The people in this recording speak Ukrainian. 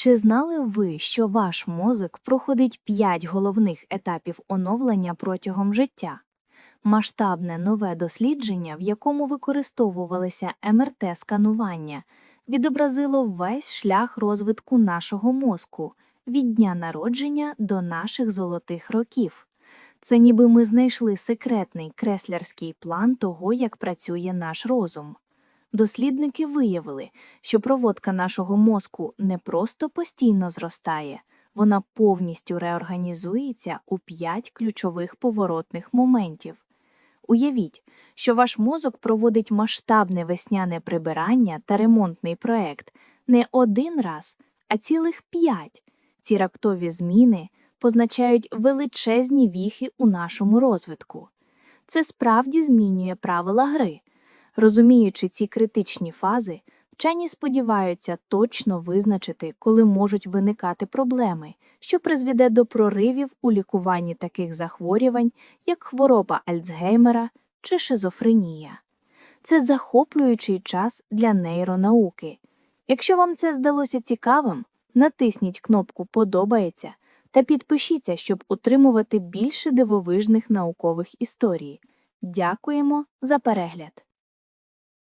Чи знали ви, що ваш мозок проходить 5 головних етапів оновлення протягом життя? Масштабне нове дослідження, в якому використовувалися МРТ-сканування, відобразило весь шлях розвитку нашого мозку від дня народження до наших золотих років. Це ніби ми знайшли секретний креслярський план того, як працює наш розум. Дослідники виявили, що проводка нашого мозку не просто постійно зростає, вона повністю реорганізується у п'ять ключових поворотних моментів. Уявіть, що ваш мозок проводить масштабне весняне прибирання та ремонтний проект не один раз, а цілих п'ять. Ці раптові зміни позначають величезні віхи у нашому розвитку. Це справді змінює правила гри. Розуміючи ці критичні фази, вчені сподіваються точно визначити, коли можуть виникати проблеми, що призведе до проривів у лікуванні таких захворювань, як хвороба Альцгеймера чи шизофренія. Це захоплюючий час для нейронауки. Якщо вам це здалося цікавим, натисніть кнопку Подобається та підпишіться, щоб отримувати більше дивовижних наукових історій. Дякуємо за перегляд!